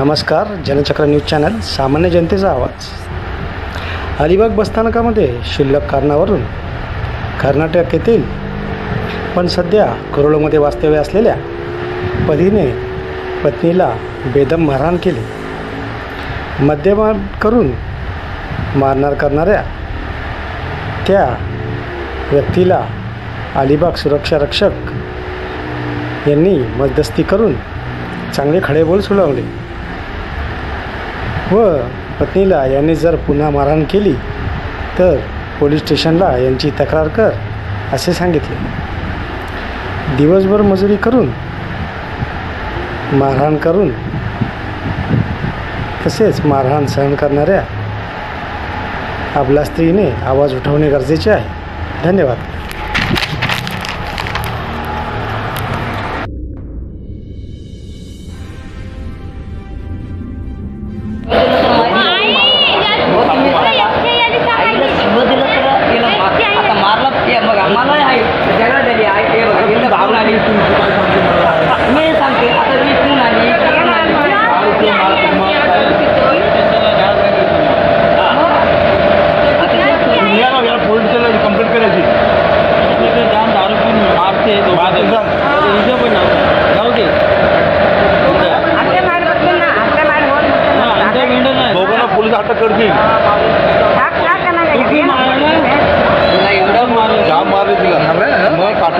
नमस्कार जनचक्र news channel सामान्य जनतेचा आवाज. अलिबाग बसस्थानकामध्ये शिल्लक कारणावरून कर्नाटक येथील पण सध्या करोडोमध्ये वास्तव्य असलेल्या पतीने पत्नीला बेदम मारहाण केली. मद्यपान करून मारणार करणाऱ्या त्या व्यक्तीला अलिबाग सुरक्षा रक्षक यांनी मध्यस्थी करून चांगले खडेबोल सुनावले. व पत्नीला यांनी जर पुन्हा मारहाण केली तर पोलीस स्टेशनला यांची तक्रार कर असे सांगितले. दिवसभर मजुरी करून मारहाण करून तसेच मारहाण सहन करणाऱ्या आपल्या स्त्रीने आवाज उठवणे गरजेचे आहे. धन्यवाद. मी सांगते आता आली कंप्लेंट करायची दारू पिऊन मारते हिशोब पण जाऊ दे दोघांना पोलीस अटक करतील एवढं मारून जाम मारले तिला.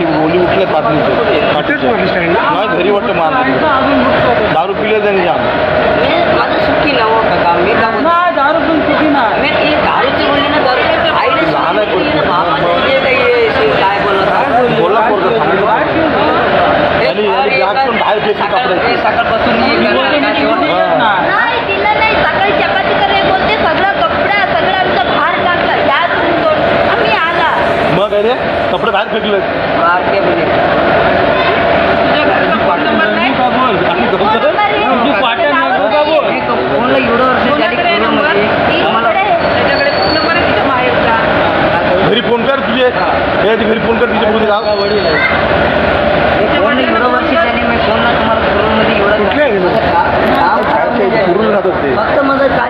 काठी ओली उठल्या काठी नाही घरी वाटतं मारलं दारू पिले त्याने जाम. माझं सुखी मी का दारू पिऊन चुकी नाही. मी ती दारूची बोलली ना दारू आईने लहान आहे? बोला पण बाहेर सकाळपासून करणार का तेव्हा? नाही तिला नाही सकाळी चपाती करे बोलते सगळं कपडा सगळं आमचं भार टाकला त्यात सोड आम्ही आला. मग अरे कपडे बाहेर फेकले फोन फोनला एवढं वर्ष झाली घरी फोन कर तुझे. घरी फोन कर तुझ्या बघून जा.